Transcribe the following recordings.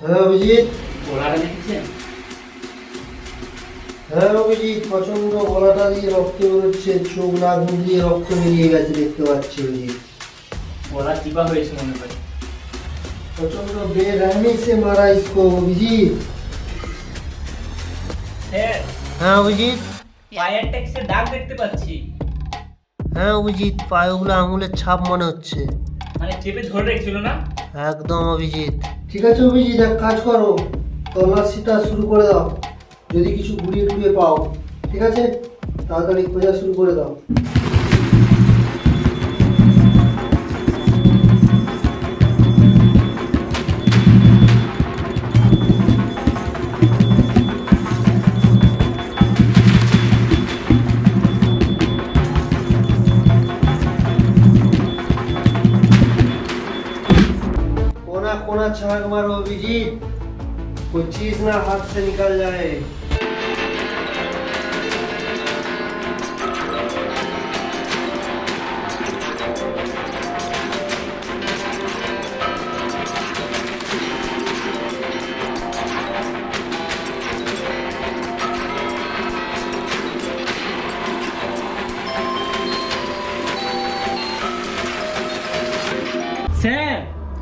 হ্যাঁ অভিজিৎ। ওলাটা দেখেছেন? হ্যাঁ অভিজিৎ প্রচণ্ড গলাটা দিয়ে রক্ত বেরোচ্ছে চোখ নাক দিয়ে রক্ত বেরিয়ে গেছে দেখতে পাচ্ছি অভিজিৎ। ওলা চিপা হয়েছে মনে হয়। প্রচণ্ড বেরহমি সে মারা ইসকো অভিজিৎ। হ্যাঁ অভিজিৎ। ফায়ার ট্যাক্সের দাগ দেখতে পাচ্ছি। হ্যাঁ অভিজিৎ পায়েগুলো আঙুলের ছাপ মনে হচ্ছে। মানে চেপে ধরে রেখেছিল না? একদম অভিজিৎ। ঠিক আছে অভিজিৎ এক কাজ করো তল্লাশিটা শুরু করে দাও। যদি কিছু ঘুরিয়ে টুরিয়ে পাও ঠিক আছে? তাড়াতাড়ি খোঁজা শুরু করে দাও। छलांग मारो अभिजीत कोई चीज़ ना हाथ से निकल जाए।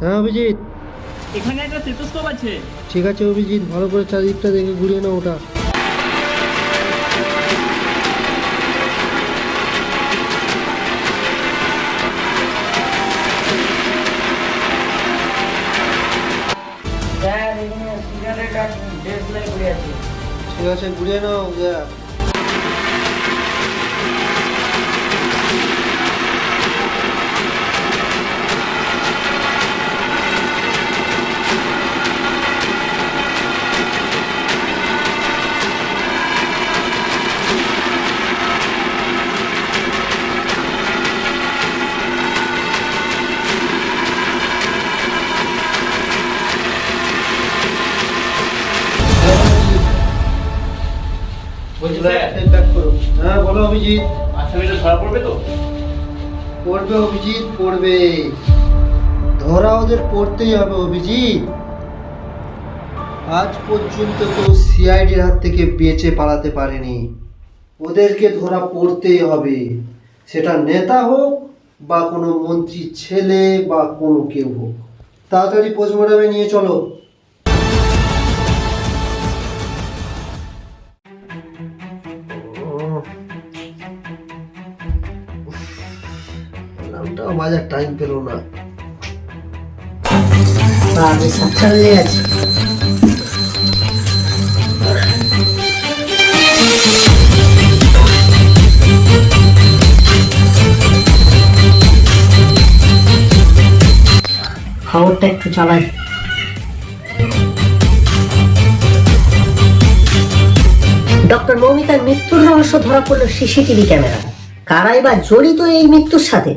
हाँ अभिजीत। এখানে একটা স্টেথোস্কোপ আছে। ঠিক আছে অভিজিৎ ভালো করে চারিদিকটা দেখে ঘুরিয়ে নাও ওটা। ঠিক আছে ঘুরিয়ে নাও যা হ্যাঁ বলো অভিজিৎ। আসামিটা ধরা পড়বে তো? পড়বে অভিজিৎ পড়বে। ধরা ওদের পড়তেই হবে অভিজিৎ। আজ পর্যন্ত কেউ সিআইডির হাত থেকে বেঁচে পালাতে পারেনি। ওদেরকে ধরা পড়তেই হবে। সেটা নেতা হোক বা কোনো মন্ত্রীর ছেলে বা কোনো কেউ হোক। তাড়াতাড়ি পোস্টমর্টমে নিয়ে চলো। নামটাও বাজার টাইম পেল না। খবরটা একটু চালাই। ডক্টর মৌমিতার মৃত্যুর রহস্য ধরা পড়ল সিসিটিভি ক্যামেরা কারাই বা জড়িত এই মৃত্যুর সাথে?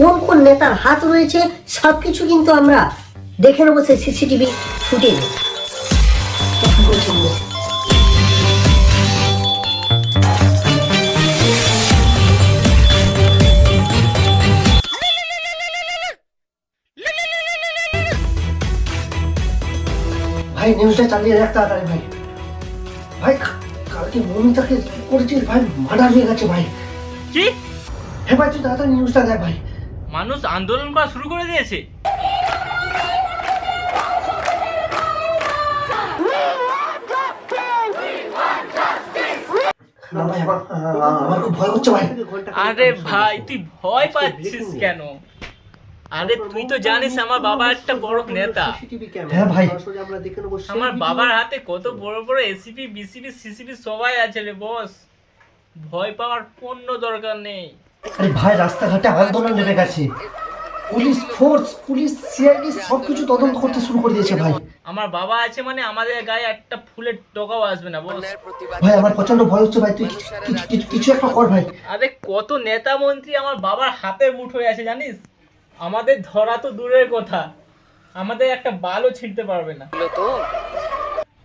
কোন কোন নেতার হাত রয়েছে সব কিছু কিন্তু আমরা দেখে নেব সেই সিসিটিভি ফুটেজ। ভাই নিউজটা চালিয়ে রাখ তাড়াতাড়ি ভাই। ভাই কালকে মমিতাকে কি করেছিস? ভাই মার্ডার হয়ে গেছে ভাই। কি? হ্যাঁ ভাই তুই তাড়াতাড়ি নিউজটা দেখ ভাই। মানুষ আন্দোলন করা শুরু করে দিয়েছে। আরে ভাই তুই ভয় পাচ্ছিস কেন? আরে তুই তো জানিস আমার বাবা একটা বড় নেতা। হ্যাঁ ভাই। আমার বাবার হাতে কত বড় বড় এসিপি বিসিপি সিসিপি সবাই আছে রে বস। ভয় পাওয়ার কোনো দরকার নেই। আরে ভাই রাস্তাঘাটে আন্দোলন নেমে গেছে পুলিশ ফোর্স পুলিশ সিআইডি সবকিছু তদন্ত করতে শুরু করে দিয়েছে ভাই। আমার বাবা আছে মানে আমাদের গায়ে একটা ফুলের টকাও আসবে না বস ভাই আমার প্রচণ্ড ভয় হচ্ছে ভাই তুই কিছু- কিছু- একটা কর ভাই। আরে কত নেতা মন্ত্রী আমার বাবার হাতের মুঠোয় আছে জানিস? আমাদের ধরা তো দূরের কথা। আমাদের একটা বালও ছিঁড়তে পারবে না। তো।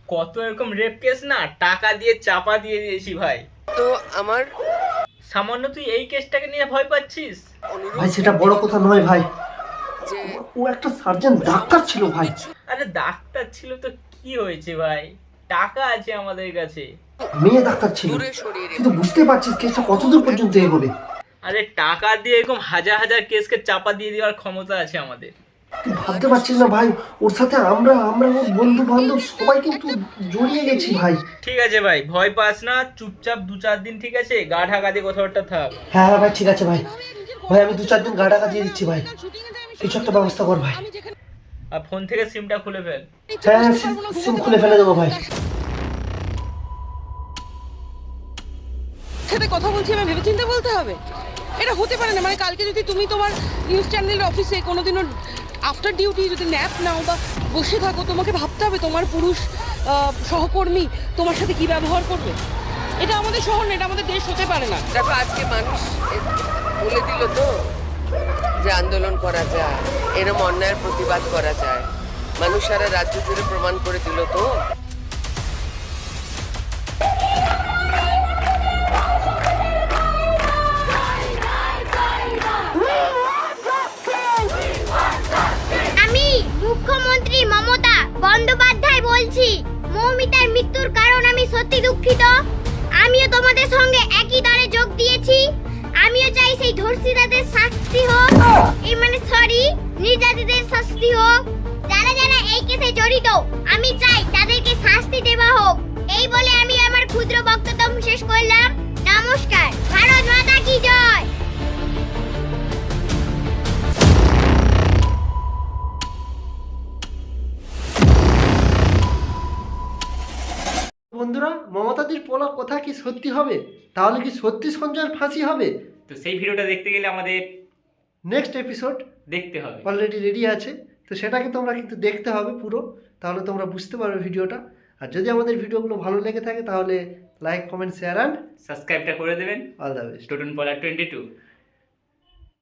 কত এরকম রেপ কেস না টাকা দিয়ে চাপা দিয়ে দিয়েছি ভাই। তো আমার সামান্য তুই এই কেসটাকে নিয়ে ভয় পাচ্ছিস? ভাই সেটা বড় কথা নয় ভাই। ও একটা সার্জন ডাক্তার ছিল ভাই। আরে ডাক্তার ছিল তো কি হয়েছে ভাই? টাকা আছে আমাদের কাছে। মেয়ে ডাক্তার ছিল। কিন্তু বুঝতে পারছিস কেসটা কতদূর পর্যন্ত এগোবে। আরে টাকা দিয়ে এরকম হাজার হাজার কেসকে চাপা দিয়ে দেওয়ার ক্ষমতা আছে আমাদের। ভাবতে পারছিস না ভাই? ওর সাথে আমরা আমরা ওর বন্ধু বান্ধব সবাই কিন্তু জড়িয়ে গেছি ভাই। ঠিক আছে ভাই ভয় পাস না চুপচাপ দু চার দিন ঠিক আছে গা ঢাকা দিয়ে একটা থাক। হ্যাঁ হ্যাঁ ভাই ঠিক আছে ভাই। ভাই আমি দু চার দিন গা টাকা দিয়ে দিচ্ছি ভাই। কিছু একটা ব্যবস্থা কর ভাই। আর ফোন থেকে সিমটা খুলে ফেল। হ্যাঁ হ্যাঁ, সিম- সিম খুলে ফেলে দেবো ভাই। সাথে কথা বলছি আমি ভেবেচিন্তে বলতে হবে? এটা হতে পারে না মানে কালকে যদি তুমি তোমার নিউজ চ্যানেলের অফিসে কোনোদিনও আফটার ডিউটি যদি ন্যাপ নাও বা বসে থাকো, তোমাকে ভাবতে হবে তোমার পুরুষ সহকর্মী তোমার সাথে কি ব্যবহার করবে। এটা আমাদের শহর না, এটা আমাদের দেশ হতে পারে না। দেখো, আজকে মানুষ বলে দিল তো যে আন্দোলন করা যায়, এরম অন্যায়ের প্রতিবাদ করা যায়। মানুষ সারা রাজ্য জুড়ে প্রমাণ করে দিল তো। তোমাদের সঙ্গে একই দলে যোগ দিয়েছি। আমিও চাই সেই ধর্ষিতাদের শাস্তি হোক। এই মানে সরি নির্যাতিতের শাস্তি হোক। যারা যারা এই কেসে জড়িত বন্ধুরা মমতাদির বলা কথা কি সত্যি হবে? তাহলে কি সত্যি সঞ্জয়ের ফাঁসি হবে? তো সেই ভিডিওটা দেখতে গেলে আমাদের নেক্সট এপিসোড দেখতে হবে। অলরেডি রেডি আছে। তো সেটাকে তোমরা কিন্তু দেখতে হবে পুরো। তাহলে তোমরা বুঝতে পারবে ভিডিওটা। আর যদি আমাদের ভিডিওগুলো ভালো লেগে থাকে তাহলে লাইক কমেন্ট শেয়ার অ্যান্ড সাবস্ক্রাইবটা করে দেবেন। অল দ্য বেস্ট স্টুডেন্ট পলার টোয়েন্টি টু